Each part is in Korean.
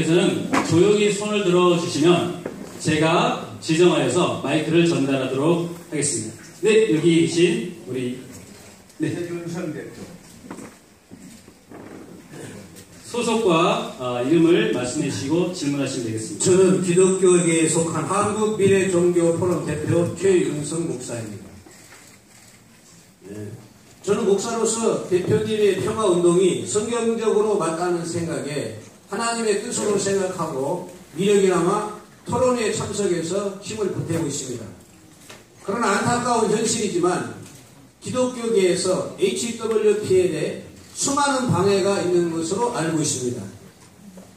목사님께서는 조용히 손을 들어 주시면 제가 지정하여서 마이크를 전달하도록 하겠습니다. 네, 여기 계신 우리 네. 최준선 대표. 소속과 어, 이름을 말씀해 주시고 질문하시면 되겠습니다. 저는 기독교계에 속한 한국 미래 종교 포럼 대표 최윤성 목사입니다. 네. 저는 목사로서 대표님의 평화운동이 성경적으로 맞다는 생각에 하나님의 뜻으로 생각하고 미력이나마 토론회에 참석해서 힘을 보태고 있습니다. 그러나 안타까운 현실이지만 기독교계에서 HWPL에 수많은 방해가 있는 것으로 알고 있습니다.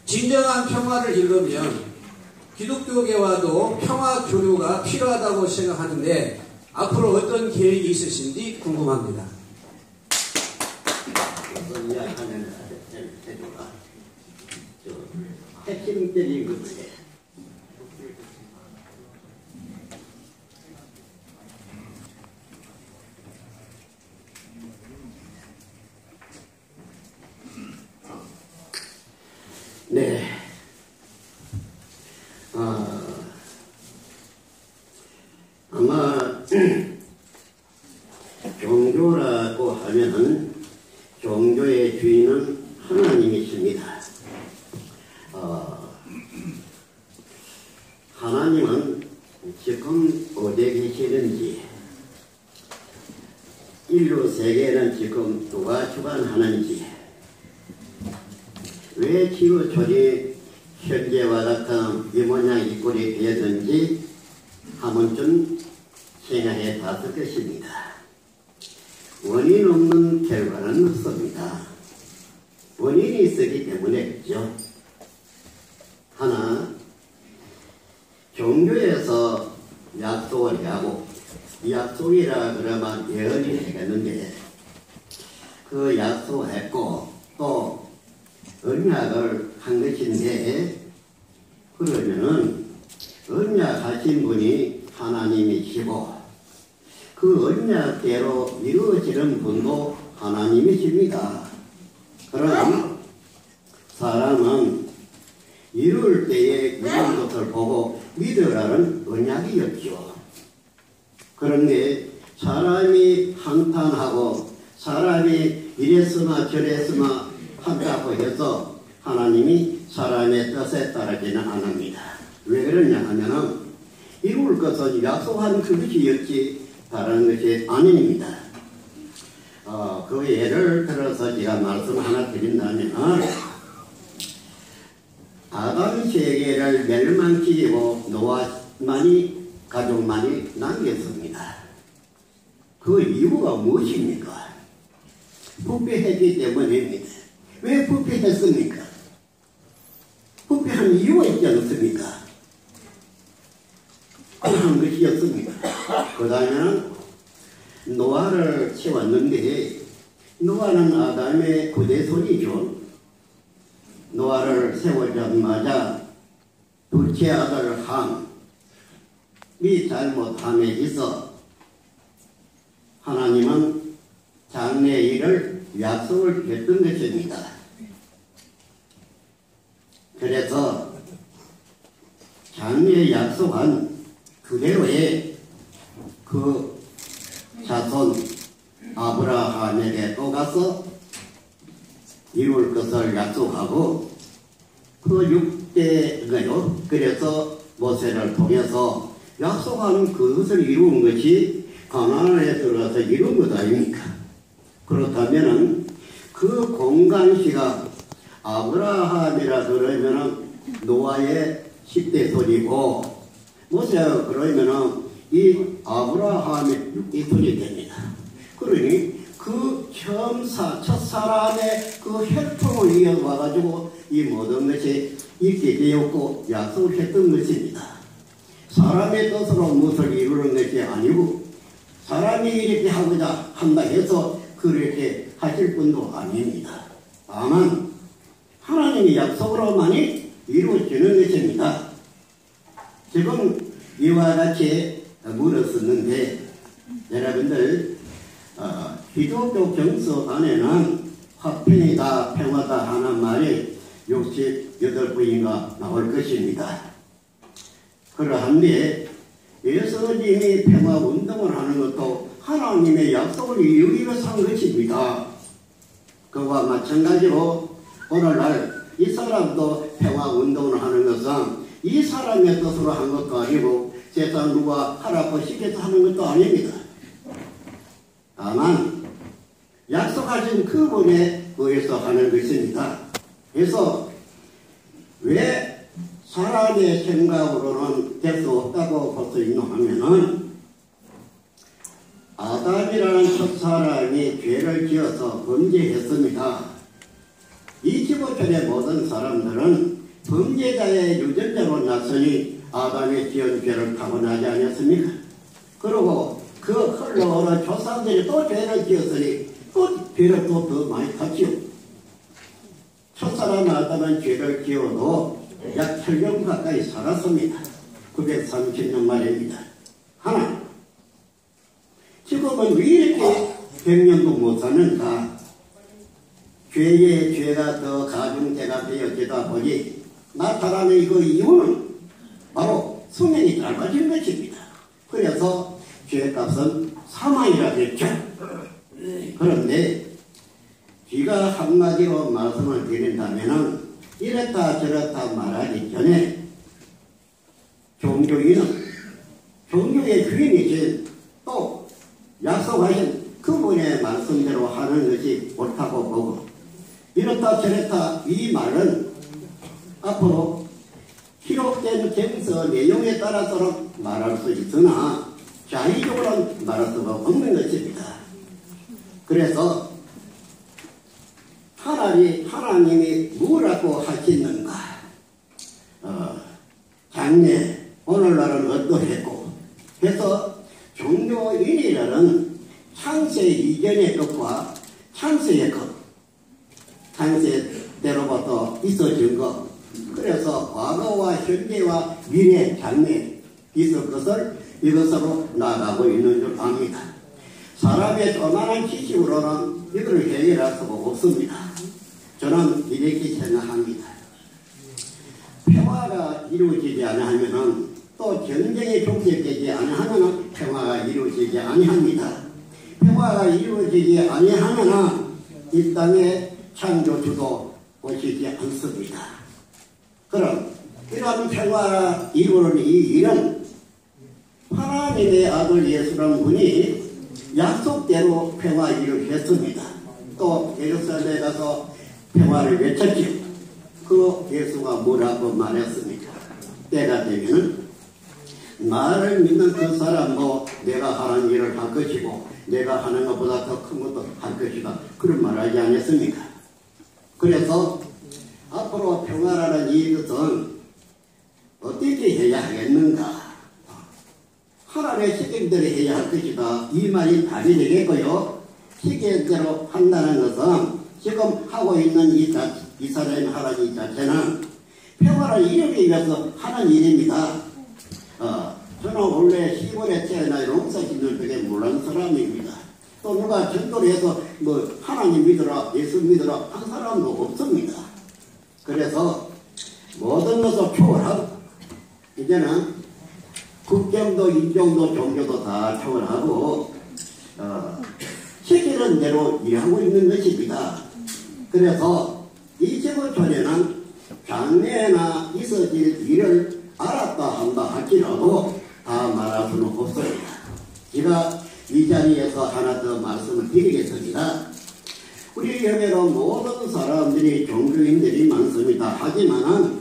진정한 평화를 이루려면 기독교계와도 평화 교류가 필요하다고 생각하는데 앞으로 어떤 계획이 있으신지 궁금합니다. Hepsi müddeli yürütmeli. 네. 지금 어디에 계시는지 인류 세계는 지금 누가 주관하는지 왜 지구촌이 현재와 같은 이 모양 이 꼴이 되었는지 한 번쯤 생각해 봤을 것입니다. 원인 없는 결과는 없습니다. 원인이 있었기 때문에 그죠. 하나 종교에서 약속을 하고 약속이라 그러면 예언이 되겠는데 그 약속했고 또 언약을 한 것인데 그러면은 언약하신 분이 하나님이시고 그 언약대로 이루어지는 분도 하나님이십니다. 그럼 사람은 이룰 때에 이런 것을 보고 믿으라는 언약이었죠. 그런데 사람이 한탄하고 사람이 이랬으나 저랬으나 한다고 해서 하나님이 사람의 뜻에 따르지는 않습니다. 왜 그러냐 하면은 이룰 것은 약속한 그것이었지 다른 것이 아닙니다. 어, 그 예를 들어서 제가 말씀 하나 드린다면 아담 세계를 멸망시키고 노아만이 가족만이 남겼습니다. 그 이유가 무엇입니까? 부패했기 때문입니다. 왜 부패했습니까? 부패한 이유가 있지 않습니까? 그런 것이었습니다. 그 다음에는 노아를 채웠는데 노아는 아담의 구대손이죠. 노아를 세우자마자 둘째 아들 함 이 잘못함에 있어 하나님은 장래 일을 약속을 했던 것입니다. 그래서 장래 약속한 그대로의 그 자손 아브라함에게 또 가서 이룰 것을 약속하고 그 6대가요. 그래서 모세를 통해서 약속한 그것을 이룬 것이 가나안에 들어가서 이룬 것 아닙니까? 그렇다면은 그 공간시가 아브라함이라 그러면은 노아의 10대 손이고 모세가 그러면은 이 아브라함의 6대 손이 됩니다. 그러니 그 처음 사, 첫 사람의 그 혈통을 이어와가지고 이 모든 것이 있게 되었고 약속을 했던 것입니다. 사람의 뜻으로 무엇을 이루는 것이 아니고 사람이 이렇게 하고자 한다 해서 그렇게 하실 분도 아닙니다. 다만 하나님의 약속으로만이 이루어지는 것입니다. 지금 이와 같이 물었었는데 여러분들 어, 기독교 정서 안에는 화평이다 평화다 하는 말이 68부인가 나올 것입니다. 그러한데 예수님이 평화 운동을 하는 것도 하나님의 약속을 이루기로 산 것입니다. 그와 마찬가지로 오늘날 이 사람도 평화 운동을 하는 것은 이 사람의 뜻으로 한 것도 아니고 세상 누가 하라고 시켜서 하는 것도 아닙니다. 다만 약속하신 그분에 의해서 하는 것입니다. 그래서 왜 사람의 생각으로는 될 수 없다고 볼 수 있노 하면은 아담이라는 첫 사람이 죄를 지어서 범죄했습니다. 이 지구촌의 모든 사람들은 범죄자의 유전자로 났으니 아담의 지은 죄를 타고나지 않았습니까? 그리고 그 흘러오는 조상들이 또 죄를 지었으니 또 죄를 또 더 많이 탔지요. 첫사람 아담은 죄를 지어도 약 8년 가까이 살았습니다. 930년 말입니다. 하나, 지금은 왜 이렇게 100년도 못 사는가? 죄의 죄가 더 가중되가 되어지다 보니 나타나는 그 이유는 바로 수명이 짧아진 것입니다. 그래서 죄값은 사망이라 했죠. 그런데 귀가 한마디로 말씀을 드린다면 이렇다 저렇다 말하기 전에 종교인은 종교의 주인이신 또 약속하신 그분의 말씀대로 하는 것이 옳다고 보고 이렇다 저렇다 이 말은 앞으로 기록된 경서 내용에 따라서는 말할 수 있으나 자의적으로는 말할 수가 없는 것입니다. 그래서 하나님, 하나님이 뭐라고 하시는가? 어, 장래, 오늘날은 어떠했고, 그래서 종교인이라는 창세 이전의 것과 창세의 것, 창세대로부터 있어진 것, 그래서 과거와 현재와 미래, 장래 있을 것을 이것으로 나가고 있는 줄 압니다. 사람의 조만한 지식으로는 이걸 해결할 수가 없습니다. 저는 이렇게 생각합니다. 평화가 이루어지지 않으면 또 전쟁이 종결되지 않으면 평화가 이루어지지 아니합니다. 평화가 이루어지지 아니하면 이 땅에 창조주도 오시지 않습니다. 그럼 이러한 평화가 이루는 이 일은 하나님의 아들 예수라는 분이 약속대로 평화 일을 했습니다. 또 예루살렘에 가서 평화를 외쳤죠. 그 예수가 뭐라고 말했습니까? 때가 되면은 나를 믿는 그 사람도 내가 하는 일을 할 것이고 내가 하는 것보다 더 큰 것도 할 것이다. 그런 말 하지 않았습니까? 그래서 앞으로 평화라는 이것은 어떻게 해야 하겠는가? 하나님의 시경대로 해야 할 것이다. 이 말이 답이 되겠고요. 시경대로 한다는 것은 지금 하고 있는 이, 자, 이 사람이 하는 이 자체는 평화를 이루기 위해서 하는 일입니다. 어, 저는 원래 시골에 태어나 농사 짓는 되게 몰랐는 사람입니다. 또 누가 전도를 해서 뭐 하나님 믿어라, 예수 믿어라 한 사람도 없습니다. 그래서 모든 것을 초월하고 이제는 국경도 인종도 종교도 다 초월하고 어, 시키는 대로 일하고 있는 것입니다. 그래서 이 지구촌에는 장래나 있어질 일을 알았다 한다 할지라도 다 말할 수는 없습니다. 제가 이 자리에서 하나 더 말씀을 드리겠습니다. 우리 교회로 모든 사람들이 종교인들이 많습니다. 하지만은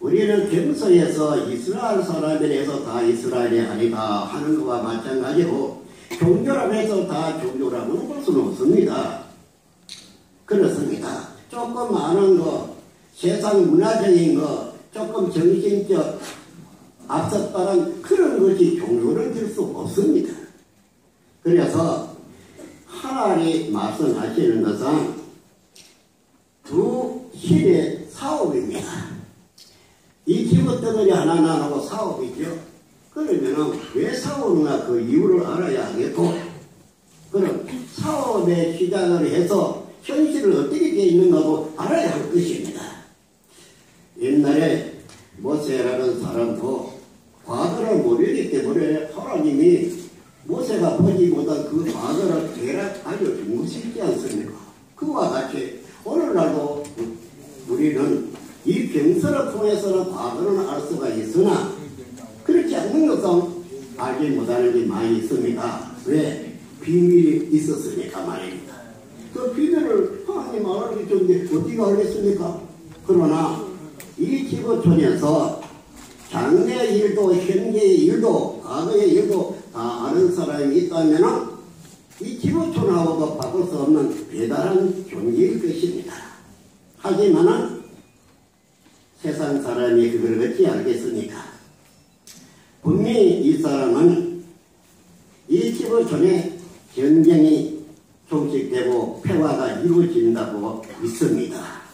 우리는 경서에서 이스라엘 사람들에서 다 이스라엘이 아니다 하는 것과 마찬가지로 종교라고 해서 다 종교라고 볼 수는 없습니다. 그렇습니다. 조금 아는 거, 세상 문화적인 거, 조금 정신적 앞섰다는 그런 것이 종교를 될수 없습니다. 그래서 하나님 말씀하시는 것은 두 실의 사업입니다. 이 기부 덩어리 하나 나누고 사업이죠. 그러면은 왜 사오는가 그 이유를 알아야 하겠고, 그럼 사업의 시작을 해서 현실을 어떻게 되어 있는가도 알아야 할 것입니다. 옛날에 모세라는 사람도 과거를 모르기 때문에 하나님이 모세가 보지 못한 그 과거를 대략 알려준 것이 있지 않습니까? 그와 같이 오늘날도 우리는 이 병서를 통해서는 과거를 알 수가 있으나 그렇지 않는 것은 알지 못하는 게 많이 있습니다. 왜? 비밀이 있었으니까 말입니다. 그 비밀을 하나님 알아주셨는데 어떻게 알겠습니까? 그러나 이 지구촌에서 장래의 일도 현재의 일도 과거의 일도 다 아는 사람이 있다면 이 지구촌하고도 바꿀 수 없는 대단한 존재일 것입니다. 하지만은 세상 사람이 그걸 어찌 알겠습니까? 분명히 이 사람은 이 지구촌에 전쟁이 종식되고 평화가 이루어진다고 믿습니다.